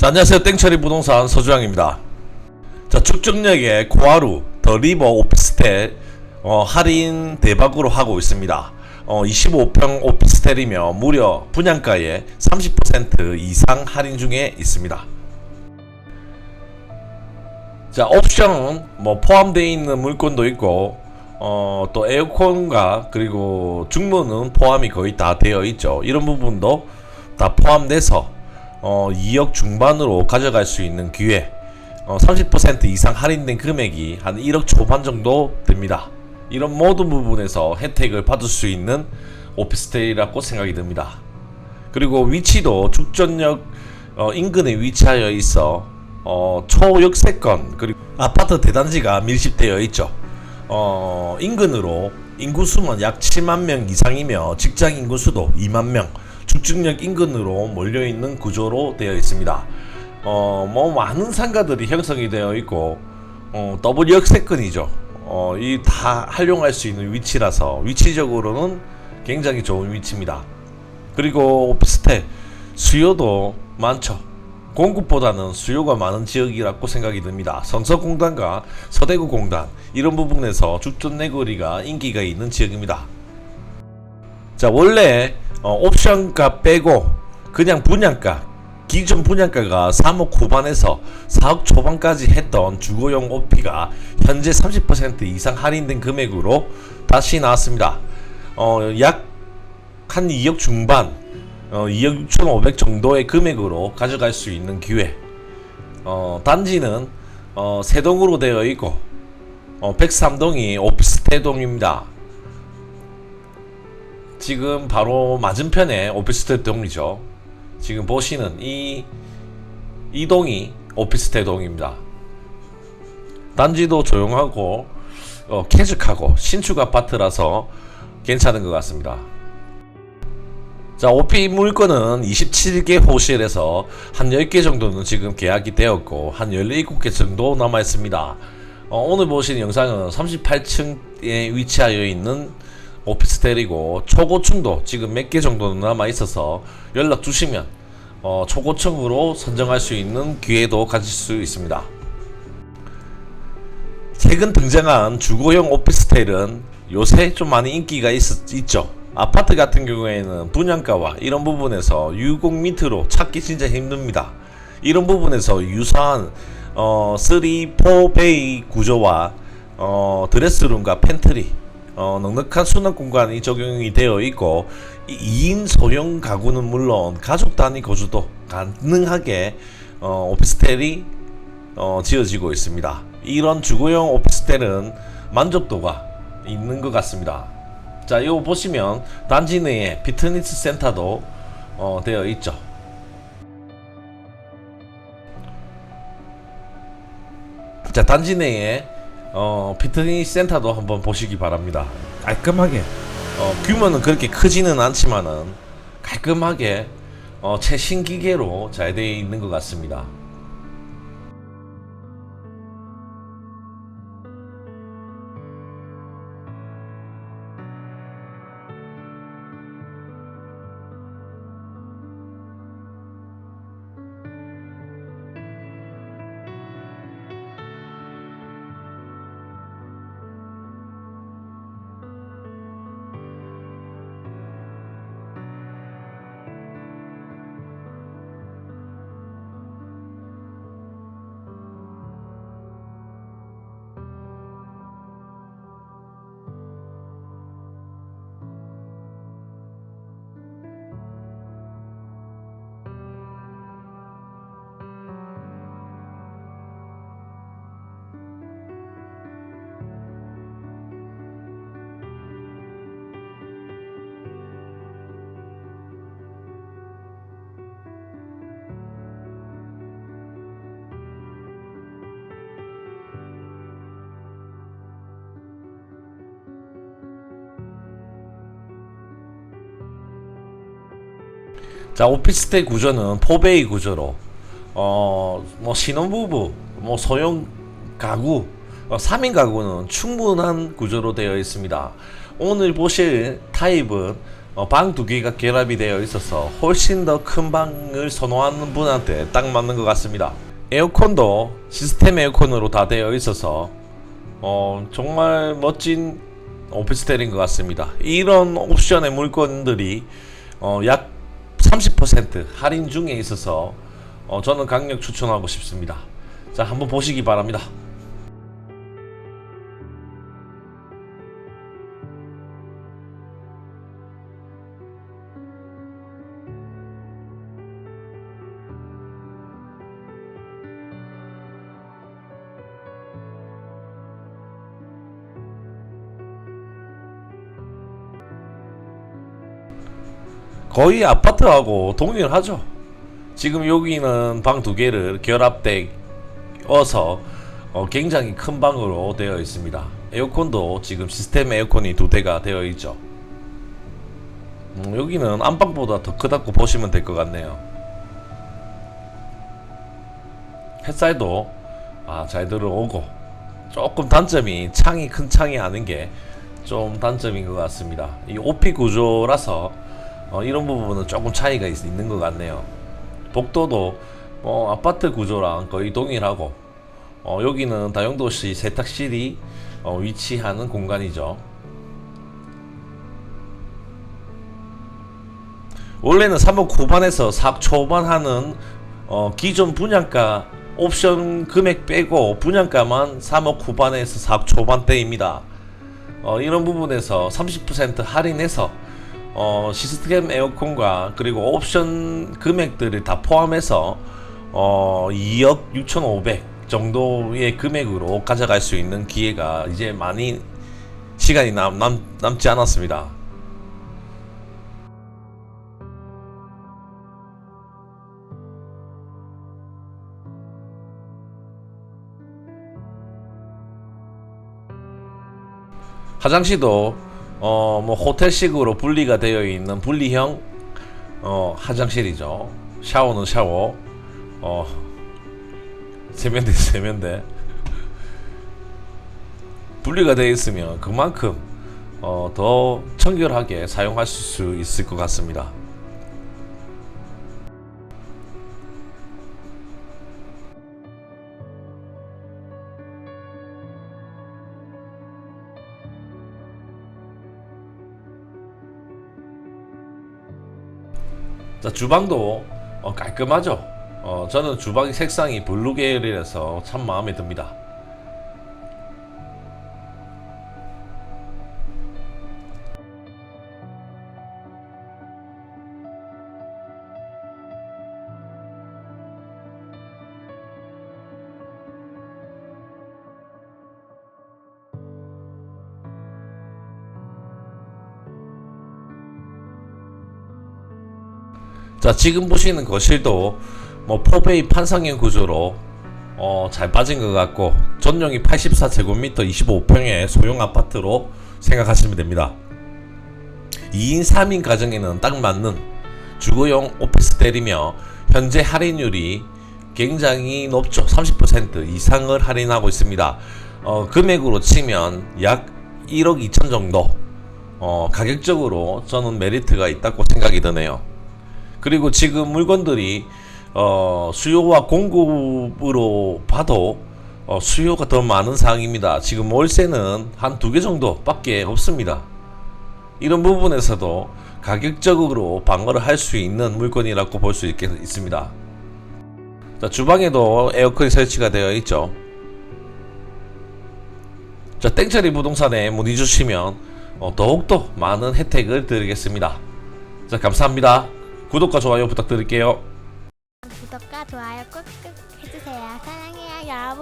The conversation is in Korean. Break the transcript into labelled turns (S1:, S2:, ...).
S1: 자, 안녕하세요. 땡처리 부동산 서주영입니다. 자, 축정역의 고하루 더 리버 오피스텔 어, 할인 대박으로 하고 있습니다. 어, 25평 오피스텔이며 무려 분양가의 30% 이상 할인 중에 있습니다. 자, 옵션은 뭐 포함되어 있는 물건도 있고 어, 또 에어컨과 그리고 중문은 포함이 거의 다 되어 있죠. 이런 부분도 다 포함돼서 어, 2억 중반으로 가져갈 수 있는 기회. 어, 30% 이상 할인된 금액이 한 1억 초반 정도 됩니다. 이런 모든 부분에서 혜택을 받을 수 있는 오피스텔이라고 생각이 듭니다. 그리고 위치도 축전역 어, 인근에 위치하여 있어 어, 초역세권 그리고 아파트 대단지가 밀집되어 있죠. 어, 인근으로 인구수는 약 7만 명 이상이며 직장 인구수도 2만 명, 축축역 인근으로 몰려 있는 구조로 되어 있습니다. 어, 뭐 많은 상가들이 형성이 되어 있고 어, 더블 역세권이죠. 어, 이 다 활용할 수 있는 위치라서 위치적으로는 굉장히 좋은 위치입니다. 그리고 오피스텔 수요도 많죠. 공급보다는 수요가 많은 지역이라고 생각이 듭니다. 성서공단과 서대구 공단 이런 부분에서 죽전 내거리가 인기가 있는 지역입니다. 자 원래 어, 옵션가 빼고 그냥 분양가 기존 분양가가 3억 후반에서 4억 초반까지 했던 주거용 오피가 현재 30% 이상 할인된 금액으로 다시 나왔습니다. 어, 약 한 2억 중반, 어, 2억 6,500 정도의 금액으로 가져갈 수 있는 기회. 어, 단지는 어, 세동으로 되어 있고 어, 103동이 오피스텔동입니다. 지금 바로 맞은편에 오피스텔 동이죠. 지금 보시는 이 이 동이 오피스텔 동입니다. 단지도 조용하고 어, 쾌적하고 신축 아파트라서 괜찮은 것 같습니다. 자, 오피 물건은 27개 호실에서 한 10개 정도는 지금 계약이 되었고 한 17개 정도 남아 있습니다. 어, 오늘 보시는 영상은 38층에 위치하여 있는 오피스텔이고 초고층도 지금 몇 개 정도는 남아 있어서 연락 주시면 어, 초고층으로 선정할 수 있는 기회도 가질 수 있습니다. 최근 등장한 주거용 오피스텔은 요새 좀 많이 인기가 있, 있죠. 아파트 같은 경우에는 분양가와 이런 부분에서 60 밑으로 찾기 진짜 힘듭니다. 이런 부분에서 유사한 어, 3, 4베이 구조와 어, 드레스룸과 팬트리 어, 넉넉한 수납 공간이 적용이 되어 있고 이 2인 소형 가구는 물론 가족 단위 거주도 가능하게 어, 오피스텔이 어, 지어지고 있습니다. 이런 주거용 오피스텔은 만족도가 있는 것 같습니다. 자, 이거 보시면 단지 내에 피트니스 센터도 어, 되어 있죠. 자, 단지 내에 어, 피트니스 센터도 한번 보시기 바랍니다. 깔끔하게 어, 규모는 그렇게 크지는 않지만은 깔끔하게 어, 최신 기계로 잘 되어 있는 것 같습니다. 자 오피스텔 구조는 포베이 구조로 어 뭐 신혼부부 뭐 소형 가구 어, 3인 가구는 충분한 구조로 되어 있습니다. 오늘 보실 타입은 어, 방 두 개가 결합이 되어 있어서 훨씬 더 큰 방을 선호하는 분한테 딱 맞는 것 같습니다. 에어컨도 시스템 에어컨으로 다 되어 있어서 어, 정말 멋진 오피스텔인 것 같습니다. 이런 옵션의 물건들이 어, 약 30% 할인 중에 있어서 어, 저는 강력 추천하고 싶습니다. 자, 한번 보시기 바랍니다. 거의 아파트하고 동일하죠. 지금 여기는 방 두 개를 결합되어서 어, 굉장히 큰 방으로 되어 있습니다. 에어컨도 지금 시스템 에어컨이 두 대가 되어 있죠. 음, 여기는 안방보다 더 크다고 보시면 될 것 같네요. 햇살도 아, 잘 들어오고 조금 단점이 창이 큰 창이 아닌 게 좀 단점인 것 같습니다. 이 오피 구조라서 어, 이런 부분은 조금 차이가 있, 있는 것 같네요. 복도도 뭐 아파트 구조랑 거의 동일하고 어, 여기는 다용도시 세탁실이 어, 위치하는 공간이죠. 원래는 3억 후반에서 4억 초반 하는 어, 기존 분양가 옵션 금액 빼고 분양가만 3억 후반에서 4억 초반대입니다. 어, 이런 부분에서 30% 할인해서 어, 시스템 에어컨과 그리고 옵션 금액들을 다 포함해서 어, 2억 6,500 정도의 금액으로 가져갈 수 있는 기회가 이제 많이 시간이 남, 남, 남지 않았습니다. 화장실도 어 뭐 호텔식으로 분리가 되어 있는 분리형 어 화장실이죠. 샤워는 샤워. 어 세면대 세면대. 분리가 되어 있으면 그만큼 어, 더 청결하게 사용하실 수 있을 것 같습니다. 자, 주방도 어, 깔끔하죠. 어, 저는 주방 색상이 블루 계열이라서 참 마음에 듭니다. 자, 지금 보시는 거실도 뭐 포베이 판상형 구조로 어, 잘 빠진 것 같고 전용이 84제곱미터 25평의 소형 아파트로 생각하시면 됩니다. 2인 3인 가정에는 딱 맞는 주거용 오피스텔이며 현재 할인율이 굉장히 높죠. 30% 이상을 할인하고 있습니다. 어, 금액으로 치면 약 1억 2천 정도 어, 가격적으로 저는 메리트가 있다고 생각이 드네요. 그리고 지금 물건들이 어, 수요와 공급으로 봐도 어, 수요가 더 많은 상황입니다. 지금 월세는 한 두 개 정도밖에 없습니다. 이런 부분에서도 가격적으로 방어를 할 수 있는 물건이라고 볼 수 있습니다. 자, 주방에도 에어컨이 설치가 되어 있죠. 자, 땡처리 부동산에 문의 주시면 어, 더욱더 많은 혜택을 드리겠습니다. 자, 감사합니다. 구독과 좋아요 부탁드릴게요.
S2: 구독과 좋아요 꾹꾹 해주세요. 사랑해요, 여러분.